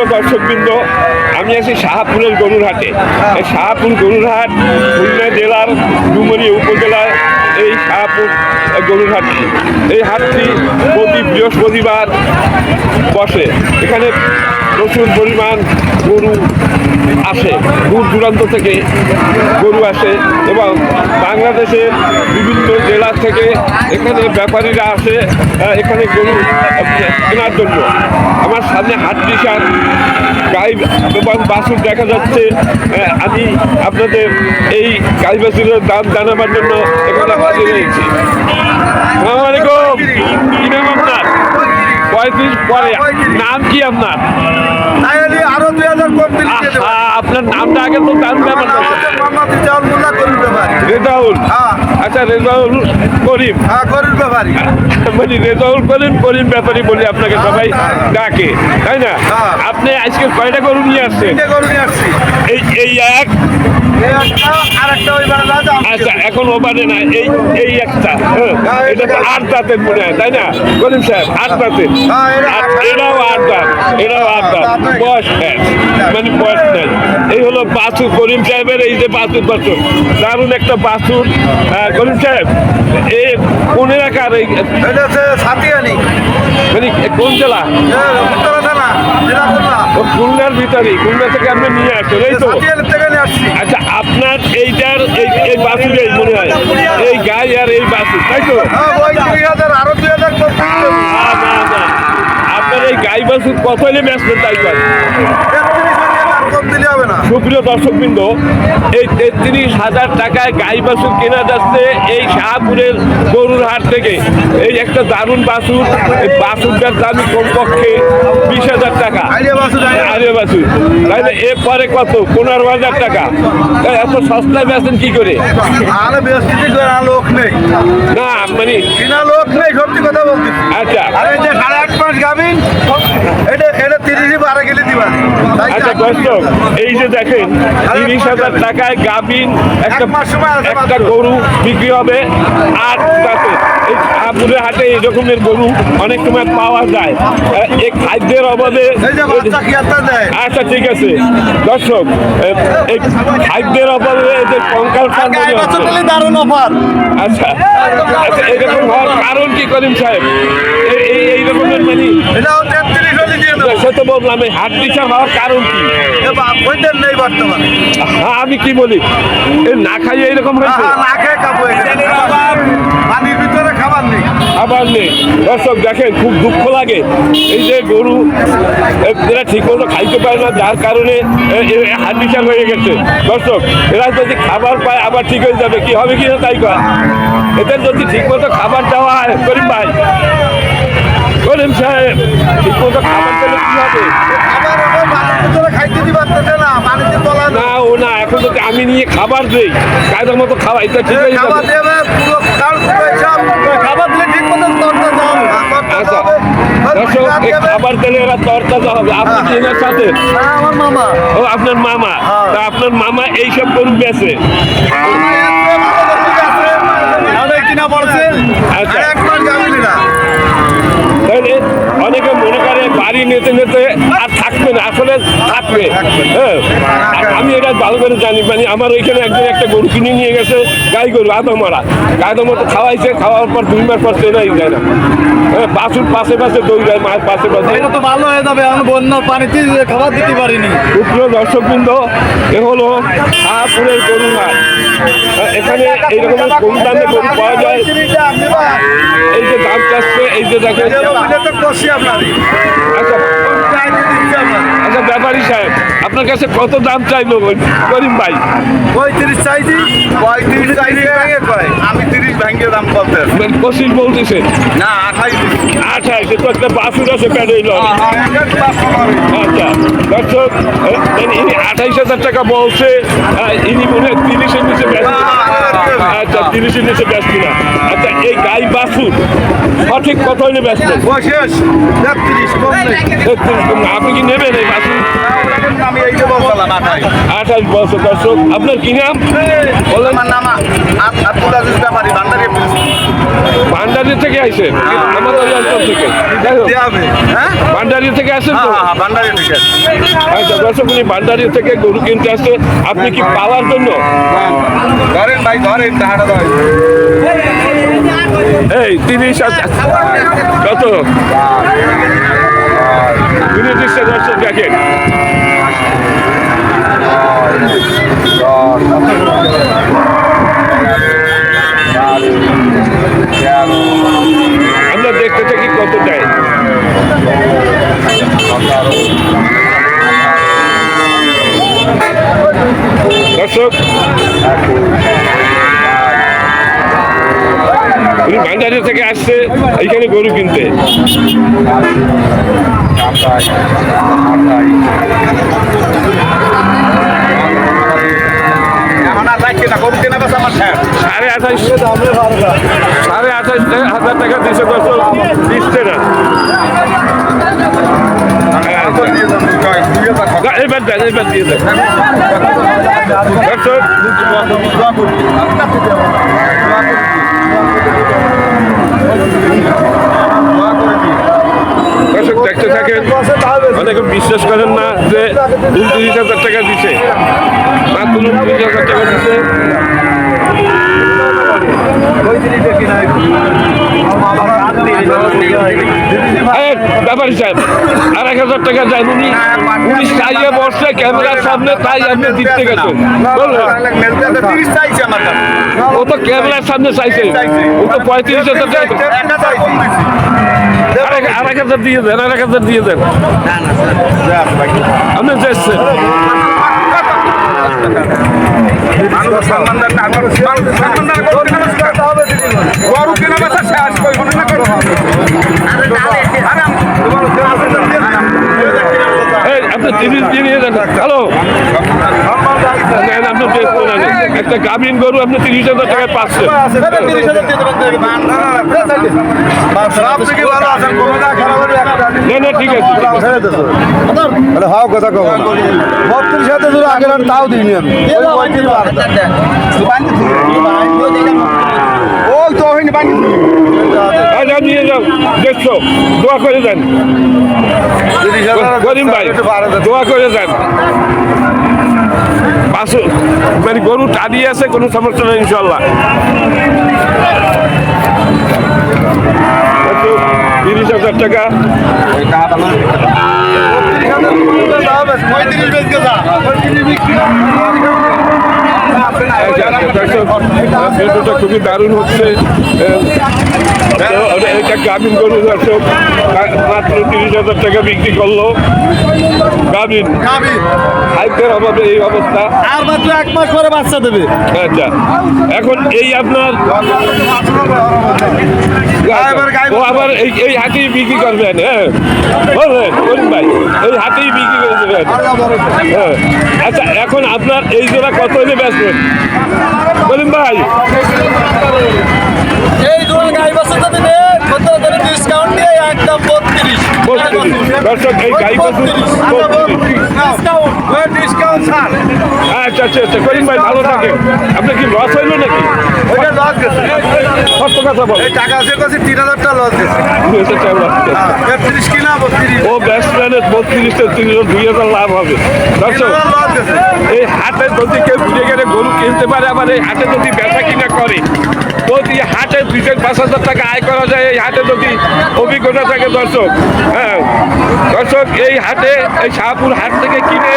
সুপ্রিয় দর্শকবৃন্দ, আমি আছি শাহাপুরের গরুরহাটে। এই শাহাপুর গরুর হাট খুলনা জেলার ডুমরি উপজেলার এই শাহাপুর গরুর হাট এই হাটটি প্রতি বৃহস্পতিবার বসে। এখানে প্রচুর পরিমাণ গরু আসে। দূর দূরান্ত থেকে গরু আসে এবং বাংলাদেশের বিভিন্ন জেলা থেকে এখানে ব্যাপারীরা আসে। এখানে গরু আহ, কেনার জন্য আমার সামনে হাট বিশাল গাই এবং বাছুর দেখা যাচ্ছে। আমি আপনাদের এই গাই বাছুরের দাম জানাবার জন্য এখানে হাজির হয়েছি। আসসালামু আলাইকুম। কি নাম আপনার? পঁয়ত্রিশ পরে। নাম কি আপনার? আপনার নামটা আগে তো জানতে ব্যাপারী রেজাউল। আচ্ছা রেজাউল করিম। হ্যাঁ গরুর ব্যাপারী। বলি রেজাউল করিম করিম ব্যাপারী বলি আপনাকে সবাই ডাকে তাই না? হ্যাঁ। আপনি আজকে কয়টা গরু নিয়ে আসছেন? গরু নিয়ে আসছি। এই এই এক? আচ্ছা এখন না এই এই একটা। হ্যাঁ, হ্যাঁ, এটা তো আট দাঁতের মনে হয় তাই না? করিম সাহেব আট দাঁতের। হ্যাঁ, এরা আর আট দাঁত। এটাও আট দাঁত এটাও আট দাঁত। দাঁত বয়স হ্যাঁ মানে বয়স নেই। এই হলো বাছুর করিম সাহেবের এই যে বাছুর বাছুর দারুণ একটা বাছুর করিম সাহেব এই কোন এলাকার এই সাতিয়ানি। মানে কোন জেলা? খুলনার ভিতরে খুলনা থেকে আপনি নিয়ে আসছেন এই তো? আচ্ছা আপনার এইটার এই এই এই মনে হয় এই গাই আর এই বাছুর তাই তো? হ্যাঁ। আপনার এই গাই বাছুর কত হলে বেচবেন তাই কর তেত্রিশ হাজার আর কম দিলে হবে না সুপ্রিয় দর্শকবৃন্দ এই তেত্রিশ হাজার টাকায় গাই বাছুর কেনা যাচ্ছে এই শাহপুরের গরুর হাট থেকে। এই একটা দারুণ বাছুর এই বাছুরটার দাম কমপক্ষে বিশ হাজার টাকা। আরে বাছুর তাহলে এরপরে কত? পনেরো হাজার টাকা। এত সস্তায় বেচেন কি করে? আরে লোক নেই। না মানে কিনা লোক নেই সত্যি কথা বলছি আচ্ছা। আরে যে সাড়ে আট মাস গাবিন এটা এটা তিরিশই বারো কেজি দিবা। আচ্ছা দর্শক এই যে দেখেন তিরিশ হাজার টাকায় গাবিন একটা একটা গরু বিক্রি হবে আর তাতে এই হাটে এই রকমের গরু অনেক সময় পাওয়া যায়। এই খাদ্যের অভাবে আচ্ছা ঠিক আছে। দর্শক এই খাদ্যের অভাবে এদের ফান্ডানি দারুণ অফার। আচ্ছা আচ্ছা এরকম হওয়ার কারণ কি করিম সাহেব? এই রকমের মানে এটাও তেত্রিশ হলে দিয়ে দেবো সে তো বললাম এই হাট বিচার হওয়ার কারণ কি? নেই বর্তমানে। হ্যাঁ, আমি কি বলি? না খাইয়ে এরকম হয়েছে? না খেয়ে খাব পানির ভিতরে খাবার নেই। আবার নেই। দর্শক দেখেন খুব দুঃখ লাগে। এই যে গরু এরা ঠিক মতো খাইতে পারে না যার কারণে বিচার হয়ে গেছে। দর্শক এরা যদি খাবার পায় আবার ঠিক হয়ে যাবে। কি হবে কি না তাই কয়? এদের যদি ঠিক মতো খাবার দেওয়া হয় করিম ভাই করিম সাহেব ঠিক মতো খাবার পেলে কি হবে? খাবার না ও না এখন যদি আমি নিয়ে খাবার দিই কায়দার মতো খাওয়াই তো ঠিক হয়ে খাবার খাবার দিলে ঠিক মতো আচ্ছা দর্শক খাবার দিলে এরা তরতাজা হবে। আপনি কি এনার সাথে? আমার মামা। ও আপনার মামা? হ্যাঁ। তা আপনার মামা এইসব গরু বেছে কিনা পড়ছে। আচ্ছা। তাহলে অনেকে মনে করে বাড়ি নিতে নিতে আর থাকবে না আসলে থাকবে। হ্যাঁ। আমি এটা ভালো করে জানি মানে আমার ওইখানে একজন একটা গরু কিনে নিয়ে গেছে গাই গরু আদা মারা। গায়ের মতো খাওয়াইছে খাওয়ার পর দুই মাস পর চেনাই যায় না। হ্যাঁ বাসুর পাশে পাশে দই যায় মায়ের পাশে পাশে। এটা তো ভালো হয়ে যাবে এখন বন্যার পানিতে খাবার দিতে পারিনি। উগ্র দর্শকবৃন্দ এ হলো শাহপুরের গরু হাট হ্যাঁ, এখানে এইরকমের কম দামে গরু পাওয়া যায়। এই যে দাম চাচ্ছে এই যে দেখেন আচ্ছা আচ্ছা ব্যাপারী সাহেব আপনার কাছে কত দাম চাইলো করিম ভাই? পঁয়ত্রিশ চাইছি পঁয়ত্রিশ চাইছি আমি তিরিশ ভেঙে দাম বলতে পঁচিশ বলতেছে। না আঠাইশ আঠাশ এ তো একটা বাসুর আছে প্যাডেল। আচ্ছা দর্শক ইনি আঠাইশ হাজার টাকা বলছে ইনি মনে হয় তিরিশের নিচে ব্যস্ত। আচ্ছা তিরিশের নিচে ব্যস্ত না। আচ্ছা এই গাই বাসুর সঠিক কত হইলে ব্যস্ত শেষ তেত্রিশ নেই। আপনি কি নেবেন এই আঠাই আঠাশ বছর দর্শক আপনার কি নাম? বলেন। আমার নাম আব- আব্দুল আজিজ ব্যাপারী ভান্ডারি ভান্ডারি থেকে আইসেন? আমাদের অঞ্চল থেকে। ভান্ডারি থেকে আসেন তো? ভান্ডারি আছে আচ্ছা দর্শক উনি ভান্ডারি থেকে গরু কিনতে আসছে। আপনি কি পাওয়ার জন্য? ধরেন ভাই ধরেন টাকাটা তিরিশ কত? উনত্রিশটা দর্শক দেখেন আমরা দেখতে থাকি কত দেয় দর্শক ভান্ডারি থেকে আসছে গরু কিনতে। এখন গরু কেনা আমার শেষ সাড়ে আঠাশ সাড়ে আঠাশ হাজার টাকা। এবার দেন এবার দিয়ে দেন। দর্শক দেখতে থাকেন অনেকে বিশ্বাস করেন না যে উনত্রিশ হাজার টাকা দিছে মাত্র উনত্রিশ হাজার টাকা এই, ব্যাপারী সাহেব আর এক হাজার টাকা যায় উনি উনি চাইয়ে বসছে ক্যামেরার সামনে তাই আপনি দিতে গেছেন। ও তো ক্যামেরার সামনে চাইছে। ও তো পঁয়ত্রিশ হাজার টাকা আর এক- হাজার দিয়ে দেন আর এক হাজার দিয়ে দেন। আপনি চেয়েছেন মানুষ সম্মান দেন না মানুষ সম্মান গরু হ্যালো। আপনি টেস্ট নেন একটা গাভিন গরু আপনি তিরিশ হাজার টাকায় পাচ্ছেন না ঠিক আছে হাও কথা বত্রিশ ধরে আগের তাও দিইনি আমি ওই তো আচ্ছা নিয়ে যাও দেখছ দোয়া করে দেন করিম ভাই দোয়া করে দেন বাসু মানে গরু টানিয়ে আছে, কোনো সমস্যা নেই ইনশাল্লাহ তিরিশ হাজার টাকা। খুবই দারুণ হচ্ছে। এটা গাভিন গরু দর্শক মাত্র তিরিশ হাজার টাকা বিক্রি করল গাভিন খাদ্যের অভাবে এই অবস্থা আর মাত্র এক মাস পরে বাচ্চা দেবে। আচ্ছা এখন এই আপনার ও আবার এই এই হাতেই বিক্রি করবেন হ্যাঁ বললেন করিম ভাই এই হাতেই বিক্রি করে দেবেন হ্যাঁ আচ্ছা এখন আপনার এই জোড়া কত হলে বেচবেন? করিম ভাই। গাই কত করে ডিসকাউন্ট দিয়ে একদম বত্রিশ। বত্রিশ দর্শক এই গাই বাছুর ডিসকাউন্ট ছাড় আচ্ছা আচ্ছা আচ্ছা করিম ভাই ভালো থাকেন। আপনার কি লস হইল নাকি? ওইটা লস গেছে। সত্য কথা বল এই টাকা আছে কাছে তিন হাজার টাকা লস গেছে। তিরিশ কিনা বত্রিশ। ও ব্যাটসম্যানের বত্রিশ তিরিশ দুই হাজার লাভ হবে। দর্শক এই হাটে যদি কেউ বুঝে গেলে গরু কিনতে পারে আবার এই হাটে যদি বেচা কিনা করে থেকে পাঁচ হাজার টাকা আয় করা যায় এই হাটে যদি অভিজ্ঞতা থাকে দর্শক হ্যাঁ। দর্শক, এই হাটে, এই শাহপুর হাট থেকে কিনে,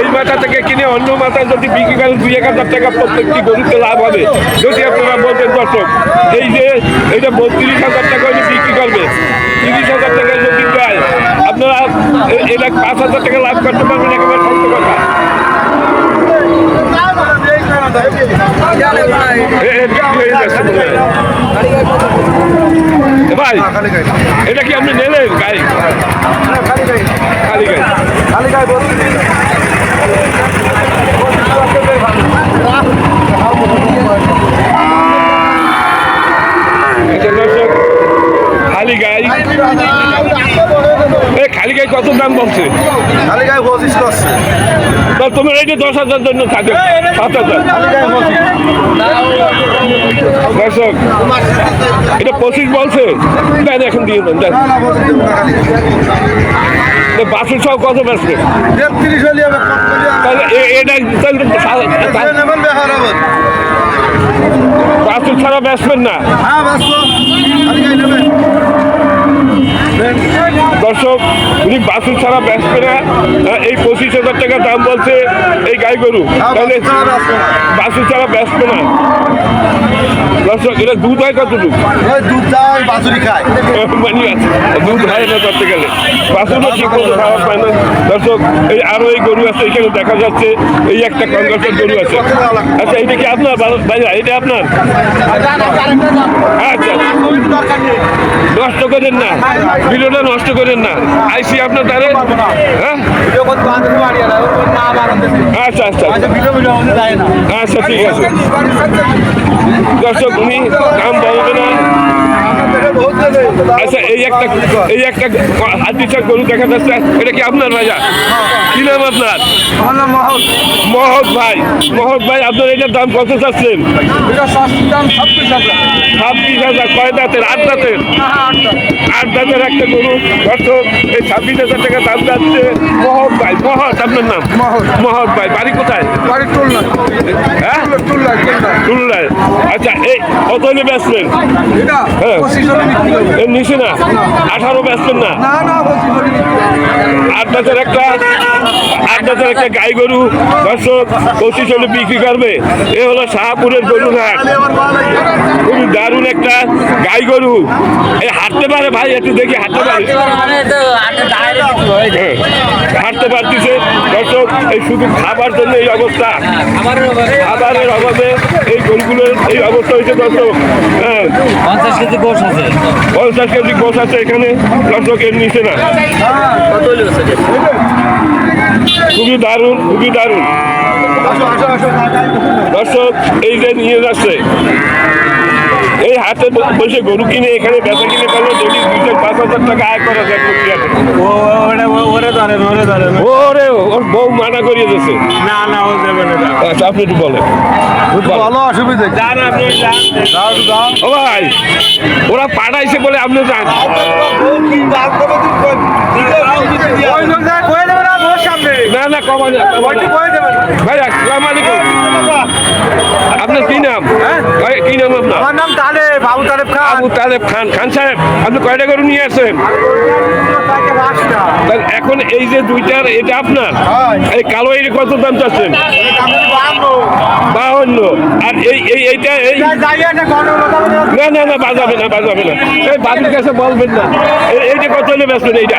এই মাথা থেকে কিনে অন্য মাথায় যদি বিক্রি করেন, দুই এক হাজার টাকা প্রত্যেকটি গরুতে লাভ হবে। যদি আপনারা বলতেন দর্শক, এই যে এইটা বত্রিশ হাজার টাকা হলে বিক্রি করবে, তিরিশ হাজার টাকা যদি দেয়, আপনারা এটা পাঁচ হাজার টাকা লাভ করতে পারবেন, একেবারে সত্য কথা। এটা কি আপনি নেলেন গাই খালি গাই আচ্ছা দর্শক খালি গাই খালি গাই কত দাম বলছে? খালি গায়ে পঁচিশ তোমার এই যে দশ হাজার জন্য থাকে। সাত হাজার। দর্শক এটা পঁচিশ বলছে। দেন এখন দিয়ে দেন সব কত। তাহলে এটা ছাড়া না। হ্যাঁ দর্শক উনি বাসুর ছাড়া আহ, এই পঁচিশ হাজার টাকা দাম বলছে এই গাই গরু। হ্যাঁ, তাহলে। বাসুর ছাড়া বেচবে না। দর্শক এটা দুধ হয় কতটুকু? দুধ খায় মানে আছে দুধ হয় না ধরতে গেলে বাসুরও ঠিক মতো খাওয়া পায় না। দর্শক এই গরু আছে এখানে দেখা যাচ্ছে এই একটা কংগ্রেসের গরু আছে। আচ্ছা এটা কি আপনার? ভাইয়া এটা আপনার? আচ্ছা। নষ্ট করেন না। ভিডিওটা নষ্ট করেন না। আইসি আপনার তাহলে হ্যাঁ? আচ্ছা আচ্ছা। আচ্ছা ঠিক আছে। দর্শক উনি নাম বলবে না। আচ্ছা এই একটা এই একটা হাতিচার গরু দেখা যাচ্ছে এটা কি আপনার ভাইয়া? কি নাম আপনার? মহৎ ভাই মহৎ ভাই আপনার এটার দাম কত চাচ্ছেন? ছাব্বিশ হাজার কয় দাঁতের? আট দাঁতের? আট দাঁতের একটা গরু। দর্শক এই ছাব্বিশ হাজার টাকা দাম যাচ্ছে। মহৎ ভাই মহৎ আপনার নাম? মহৎ। ভাই বাড়ি কোথায়? হ্যাঁ? তুলনায় আচ্ছা এই কত হলে বেচবেন? হ্যাঁ। এর নিচে না আঠারো বেচবেন না? আট দাঁতের একটা আট দাঁতের একটা গাই গরু দর্শক পঁচিশ হলে বিক্রি করবে। এ হলো শাহপুরের গরুর হাট। খুবই দারুণ একটা গাই গরু। এই হাঁটতে পারে ভাই একটু দেখি হাঁটতে পারে? হ্যাঁ, হাঁটতে পারতেছে। দর্শক এই শুধু খাবার জন্য এই অবস্থা। খাবারের অভাবে এই গরুগুলোর এই অবস্থা হয়েছে দর্শক। হ্যাঁ। পঞ্চাশ কেজি গোশ আছে। পঞ্চাশ কেজি গোছ আছে এখানে দর্শকের নিচে না খুবই দারুণ খুবই দারুণ দর্শক এই যে নিয়ে যাচ্ছে এই হাতে বসে গরু কিনে এখানে বেচা কিনে করলে যদি দুই থেকে পাঁচ হাজার টাকা আয় করা যায় প্রক্রিয়াতে। ওরে ধরেন ওরে ধরেন ওরে ওর বউ মানা করিয়ে দিয়েছে। না না ও দেবে না আচ্ছা আপনি একটু বলেন। ভালো অসুবিধা যান আপনি যান। ও ভাই ওরা পাঠাইছে বলে আপনি যান। না না কমা না। কমা ভাই আসসালামু আলাইকুম আপনার কি নাম? ভাই, কি নাম আপনার আমার নাম তালে বাবু তালেব খান আবু তালেব খান খান সাহেব আপনি কয়টা গরু নিয়ে আসেন এখন এই যে দুইটার এটা আপনার হ্যাঁ। এই কালো এর কত দাম চাচ্ছেন বাহান্ন আর এই এই এইটা এই না না না বাজাবে না বাজাবে না এই বাবুর কাছে বলবেন না এইটা কত হলে বেচবেন এইটা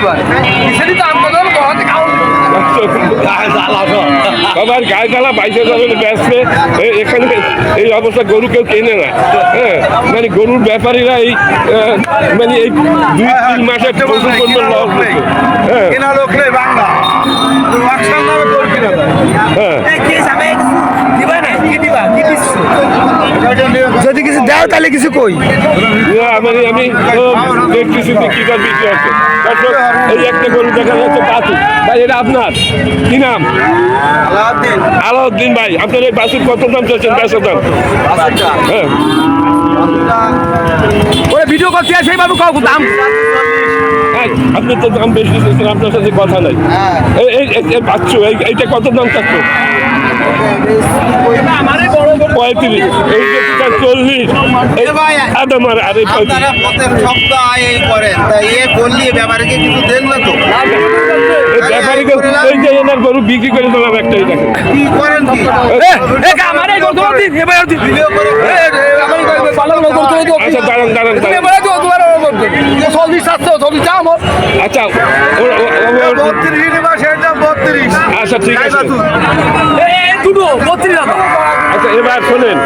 সবার গায়ে জ্বালা বাইশ হাজার বেচবে এখানে এই অবস্থা গরু কেউ কেনে না। হ্যাঁ মানে গরুর ব্যাপারীরা এই মানে এই দুই তিন মাসে প্রচুর পরিমাণ লস হ্যাঁ। হ্যাঁ। যদি কিছু দাও তাহলে কিছু কই? না, মানে আমি বিক্রি হচ্ছে। এই একটা গরু দেখা যাচ্ছে বাছুর। ভাই এটা আপনার? কি নাম? আলাউদ্দিন আলাউদ্দিন ভাই আপনার এই কত দাম চাচ্ছেন? দাম? হ্যাঁ। ওরে ভিডিও করতে সেই বাবু কাউ দাম? হ্যাঁ, আপনি তো দাম বেশি আপনার সাথে কথা নাই। এই এই এই বাচ্চু এইটা কত দাম চাচ্ছ পঁয়ত্রিশ এই যে দুটা চল্লিশ এই আদাম আর এই ব্যাপারীকে এই যে এনার গরু বিক্রি করে দিলাম একটাই দেখেন। কি করেন কি? এ কামারে করতে দিন এবার দিন। ভিডিও করে এ আমার ভালো করতে আচ্ছা দাঁড়ান দাঁড়ান দাঁড়ান। আচ্ছা আচ্ছা ঠিক আছে। দুটো বত্রিশ আচ্ছা এবার শোনেন।